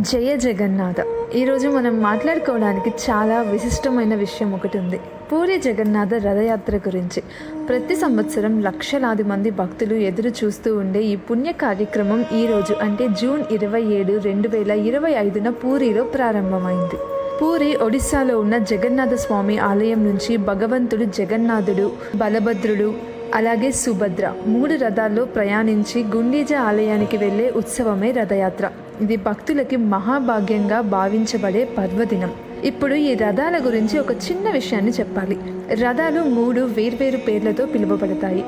జయ జగన్నాథ. ఈరోజు మనం మాట్లాడుకోవడానికి చాలా విశిష్టమైన విషయం ఒకటి ఉంది. పూరి జగన్నాథ రథయాత్ర గురించి. ప్రతి సంవత్సరం లక్షలాది మంది భక్తులు ఎదురు చూస్తూ ఉండే ఈ పుణ్య కార్యక్రమం ఈరోజు అంటే జూన్ ఇరవై ఏడు రెండు వేల ఇరవై ఐదున పూరిలో ప్రారంభమైంది. పూరి ఒడిశాలో ఉన్న జగన్నాథ స్వామి ఆలయం నుంచి భగవంతుడు జగన్నాథుడు బలభద్రుడు అలాగే సుభద్ర మూడు రథాల్లో ప్రయాణించి గుండీజ ఆలయానికి వెళ్ళే ఉత్సవమే రథయాత్ర. ఇది భక్తులకి మహాభాగ్యంగా భావించబడే పర్వదినం. ఇప్పుడు ఈ రథాల గురించి ఒక చిన్న విషయాన్ని చెప్పాలి. రథాలు మూడు వేర్వేరు పేర్లతో పిలువబడతాయి.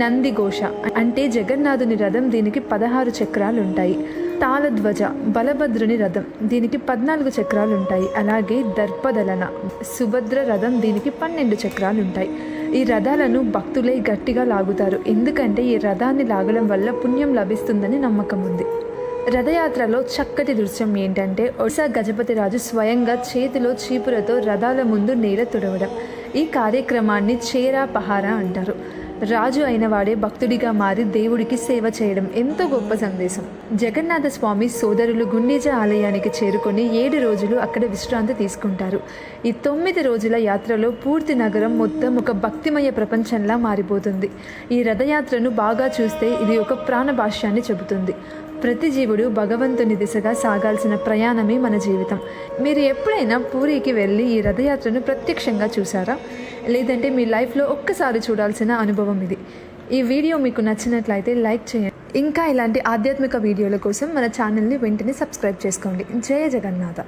నందిఘోష అంటే జగన్నాథుని రథం దీనికి పదహారు చక్రాలు ఉంటాయి తాళధ్వజ బలభద్రుని రథం దీనికి పద్నాలుగు చక్రాలు ఉంటాయి అలాగే దర్పదలన సుభద్ర రథం దీనికి పన్నెండు చక్రాలు ఉంటాయి ఈ రథాలను భక్తులే గట్టిగా లాగుతారు. ఎందుకంటే ఈ రథాన్ని లాగడం వల్ల పుణ్యం లభిస్తుందని నమ్మకం ఉంది. రథయాత్రలో చక్కటి దృశ్యం ఏంటంటే ఒడిశా గజపతి రాజు స్వయంగా చేతిలో చీపురతో రథాల ముందు నేల తుడవడం. ఈ కార్యక్రమాన్ని చేరా పహారా అంటారు. రాజు అయిన వాడే భక్తుడిగా మారి దేవుడికి సేవ చేయడం ఎంతో గొప్ప సందేశం. జగన్నాథ స్వామి సోదరులు గుండీజ ఆలయానికి చేరుకొని ఏడు రోజులు అక్కడ విశ్రాంతి తీసుకుంటారు. ఈ తొమ్మిది రోజుల యాత్రలో పూర్తి నగరం మొత్తం ఒక భక్తిమయ ప్రపంచంలా మారిపోతుంది. ఈ రథయాత్రను బాగా చూస్తే ఇది ఒక ప్రాణ భాష్యాన్ని చెబుతుంది. ప్రతి జీవుడు భగవంతుని దిశగా సాగాల్సిన ప్రయాణమే మన జీవితం. మీరు ఎప్పుడైనా పూరికి వెళ్ళి ఈ రథయాత్రను ప్రత్యక్షంగా చూసారా లేదంటే మీ లైఫ్లో ఒక్కసారి చూడాల్సిన అనుభవం ఇది. ఈ వీడియో మీకు నచ్చినట్లయితే లైక్ చేయండి. ఇంకా ఇలాంటి ఆధ్యాత్మిక వీడియోల కోసం మన ఛానల్ని వెంటనే సబ్స్క్రైబ్ చేసుకోండి. జయ జగన్నాథ.